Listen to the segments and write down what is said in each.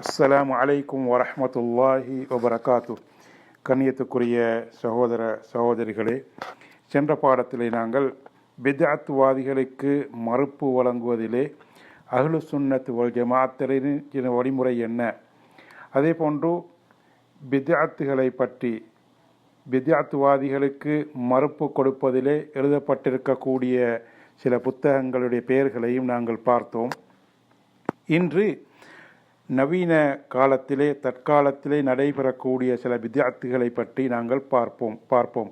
அஸ்லாம் அலைக்கும் வரமத்துல்லாஹி வபரகாத்து. கண்ணியத்துக்குரிய சகோதர சகோதரிகளே சென்ற பாடத்திலே நாங்கள் பிதாத்வாதிகளுக்கு மறுப்பு வழங்குவதிலே அஹ்லு சுன்னத்து வல் ஜமாத்தரின் வழிமுறை என்ன? அதே போன்று பித்அத்துகளை பற்றி பித்யாத்துவாதிகளுக்கு மறுப்பு கொடுப்பதிலே எழுதப்பட்டிருக்கக்கூடிய சில புத்தகங்களுடைய பெயர்களையும் நாங்கள் பார்த்தோம். இன்று நவீன காலத்திலே தற்காலத்திலே நடைபெறக்கூடிய சில வித்தியார்த்திகளை பற்றி நாங்கள் பார்ப்போம் பார்ப்போம்.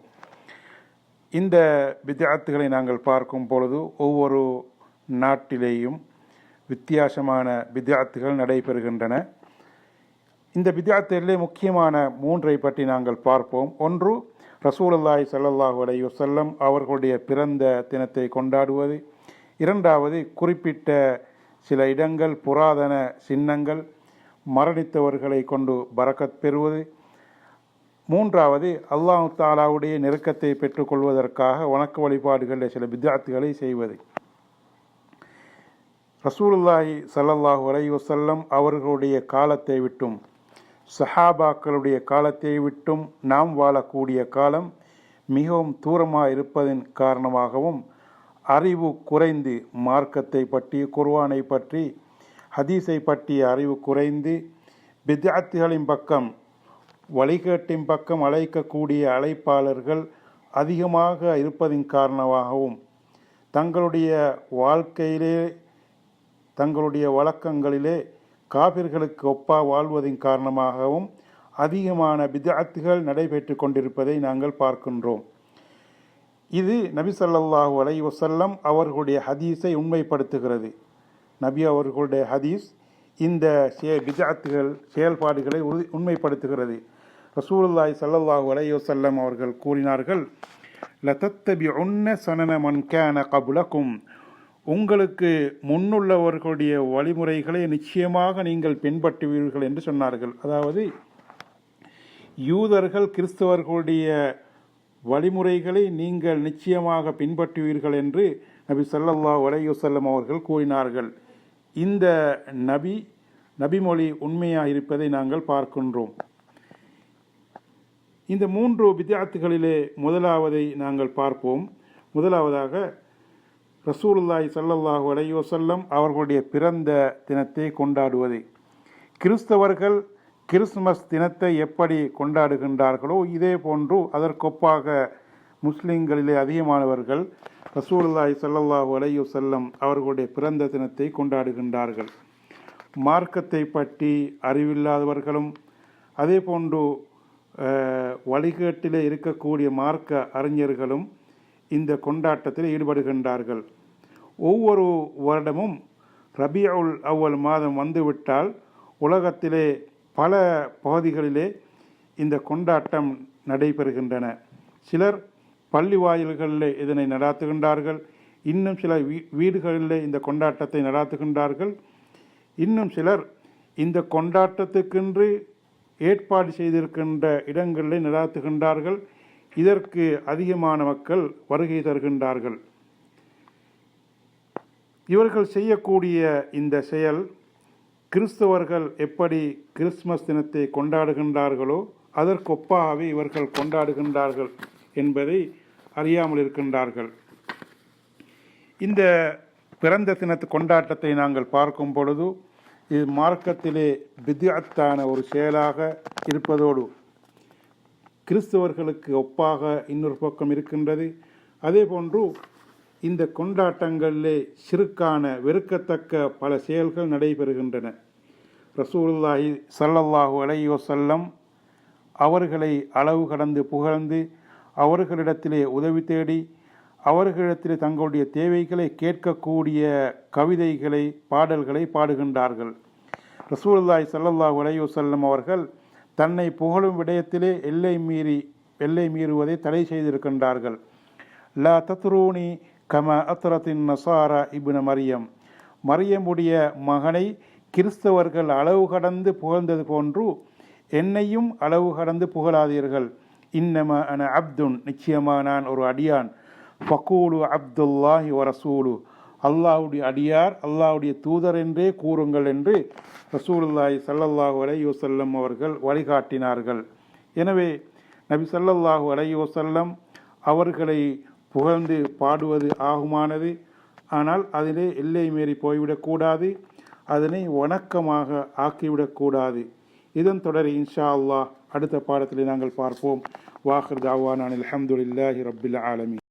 இந்த வித்தியார்த்திகளை நாங்கள் பார்க்கும் பொழுது ஒவ்வொரு நாட்டிலேயும் வித்தியாசமான வித்தியார்த்திகள் நடைபெறுகின்றன. இந்த வித்தியார்த்திகளிலே முக்கியமான மூன்றை பற்றி நாங்கள் பார்ப்போம். ஒன்று ரசூலல்லாய் ஸல்லல்லாஹு அலைஹி செல்லம் அவர்களுடைய பிறந்த தினத்தை கொண்டாடுவது. இரண்டாவது குறிப்பிட்ட சில இடங்கள் புராதன சின்னங்கள். மரணித்தவர்களை கொண்டு பரக்கத் பெறுவது. மூன்றாவது அல்லாஹ் தாலாவுடைய நெருக்கத்தை பெற்றுக்கொள்வதற்காக வணக்க வழிபாடுகளில் சில வித்யார்த்திகளை செய்வது. ரசூலுல்லாஹி சல்லல்லாஹு அலைவசல்லம் அவர்களுடைய காலத்தை விட்டும் சஹாபாக்களுடைய காலத்தை விட்டும் நாம் வாழக்கூடிய காலம் மிகவும் தூரமாக இருப்பதன் காரணமாகவும் அறிவு குறைந்து மார்க்கத்தை பற்றி குர்வானை பற்றி ஹதீஸை பற்றிய அறிவு குறைந்து பித்யாத்துகளின் பக்கம் வழிகேட்டின் பக்கம் அழைக்கக்கூடிய அழைப்பாளர்கள் அதிகமாக இருப்பதின் காரணமாகவும் தங்களுடைய வாழ்க்கையிலே தங்களுடைய வழக்கங்களிலே காபிர்களுக்கு ஒப்பா வாழ்வதின் காரணமாகவும் அதிகமான பித்யாத்துகள் நடைபெற்று கொண்டிருப்பதை நாங்கள் பார்க்கின்றோம். இது நபி சொல்லாஹு அலை வசல்லம் அவர்களுடைய ஹதீஸை உண்மைப்படுத்துகிறது. நபி அவர்களுடைய ஹதீஸ் இந்த சே பிஜாத்துகள் செயல்பாடுகளை உறுதி உண்மைப்படுத்துகிறது. ரசூலுல்லாய் சல்லல்லாஹு அலையுசல்லம் அவர்கள் கூறினார்கள் லதத்தபி உன்ன சனன மன்கேன கபுலக்கும் உங்களுக்கு முன்னுள்ளவர்களுடைய வழிமுறைகளை நிச்சயமாக நீங்கள் பின்பற்றுவீர்கள் என்று சொன்னார்கள். அதாவது யூதர்கள் கிறிஸ்தவர்களுடைய வழிமுறைகளை நீங்கள் நிச்சயமாக பின்பற்றுவீர்கள் என்று நபி ஸல்லல்லாஹு அலைஹி அவர்கள் கூறினார்கள். இந்த நபி நபிமொழி உண்மையாக இருப்பதை நாங்கள் பார்க்கின்றோம். இந்த மூன்று வித்தியார்த்திகளிலே முதலாவதை நாங்கள் பார்ப்போம். முதலாவதாக ரசூலுல்லாய் சல்லல்லாஹு அலையோசல்லம் அவர்களுடைய பிறந்த தினத்தை கொண்டாடுவது. கிறிஸ்தவர்கள் கிறிஸ்துமஸ் தினத்தை எப்படி கொண்டாடுகின்றார்களோ இதே போன்று அதற்கொப்பாக முஸ்லிம்களிலே அதிகமானவர்கள் ரசூல்லாய் சல்லல்லாஹு அலையு செல்லம் அவர்களுடைய பிறந்த தினத்தை கொண்டாடுகின்றார்கள். மார்க்கத்தை பற்றி அறிவில்லாதவர்களும் அதே போன்று வழிகேட்டிலே இருக்கக்கூடிய மார்க்க அறிஞர்களும் இந்த கொண்டாட்டத்தில் ஈடுபடுகின்றார்கள். ஒவ்வொரு வருடமும் ரபியுல் அவ்வல் மாதம் வந்துவிட்டால் உலகத்திலே பல பகுதிகளிலே இந்த கொண்டாட்டம் நடைபெறுகின்றன. சிலர் பள்ளி வாயில்களில் இதனை நடாத்துகின்றார்கள். இன்னும் சில வீ வீடுகளிலே இந்த கொண்டாட்டத்தை நடாத்துகின்றார்கள். இன்னும் சிலர் இந்த கொண்டாட்டத்துக்கென்று ஏற்பாடு செய்திருக்கின்ற இடங்களில் நடாத்துகின்றார்கள். இதற்கு அதிகமான மக்கள் வருகை தருகின்றார்கள். இவர்கள் செய்யக்கூடிய இந்த செயல் கிறிஸ்தவர்கள் எப்படி கிறிஸ்மஸ் தினத்தை கொண்டாடுகின்றார்களோ அதற்கொப்பாகவே இவர்கள் கொண்டாடுகின்றார்கள். என்பதை அறியாமல் இருக்கின்றார்கள். இந்த பிறந்த தினத்து கொண்டாட்டத்தை நாங்கள் பார்க்கும் பொழுது இது மார்க்கத்திலே பித்யாத்தான ஒரு செயலாக இருப்பதோடு கிறிஸ்தவர்களுக்கு ஒப்பாக இன்னொரு பக்கம் இருக்கின்றது. அதே போன்று இந்த கொண்டாட்டங்களிலே சிறுக்கான வெறுக்கத்தக்க பல செயல்கள் நடைபெறுகின்றன. ரசூலுல்லாஹி சல்லல்லாஹு அலையோ செல்லம் அவர்களை அளவு கடந்து புகழ்ந்து அவர்களிடத்திலே உதவி தேடி அவர்களிடத்திலே தங்களுடைய தேவைகளை கேட்கக்கூடிய கவிதைகளை பாடல்களை பாடுகின்றார்கள். ரசூல்லாய் சல்லல்லாஹு உலையுசல்லம் அவர்கள் தன்னை புகழும் விடயத்திலே எல்லை மீறி எல்லை மீறுவதை தடை செய்திருக்கின்றார்கள். லா தத்ரூனி கம அத்ரத்தின் நசாரா இபின மரியம். மரியமுடைய மகனை கிறிஸ்தவர்கள் அளவு கடந்து புகழ்ந்தது போன்று என்னையும் அளவு கடந்து புகழாதீர்கள். இன்னம அன அப்துன் நிச்சயமா நான் ஒரு அடியான். ஃபக்கூலு அப்துல்லாஹி வரசூலு ரசூலு. அல்லாஹ்வுடைய அடியார் அல்லாஹுடைய தூதர் என்றே கூறுங்கள் என்று ரசூலுல்லாஹி சல்லல்லாஹு அலைஹி வஸல்லம் அவர்கள் வழிகாட்டினார்கள். எனவே நபி சல்லல்லாஹு அலைஹி வஸல்லம் அவர்களை புகழ்ந்து பாடுவது ஆகுமானது? ஆனால் அதிலே எல்லை மீறி போய்விடக்கூடாது அதனை வணக்கமாக ஆக்கிவிடக்கூடாது இதன் தொடர் இன்ஷா அல்லாஹ் அடுத்த பாடத்திலே நாங்கள் பார்ப்போம் வாஹர் தாவானான் அல்ஹம்துலில்லாஹி ரப்பில் ஆலமீன்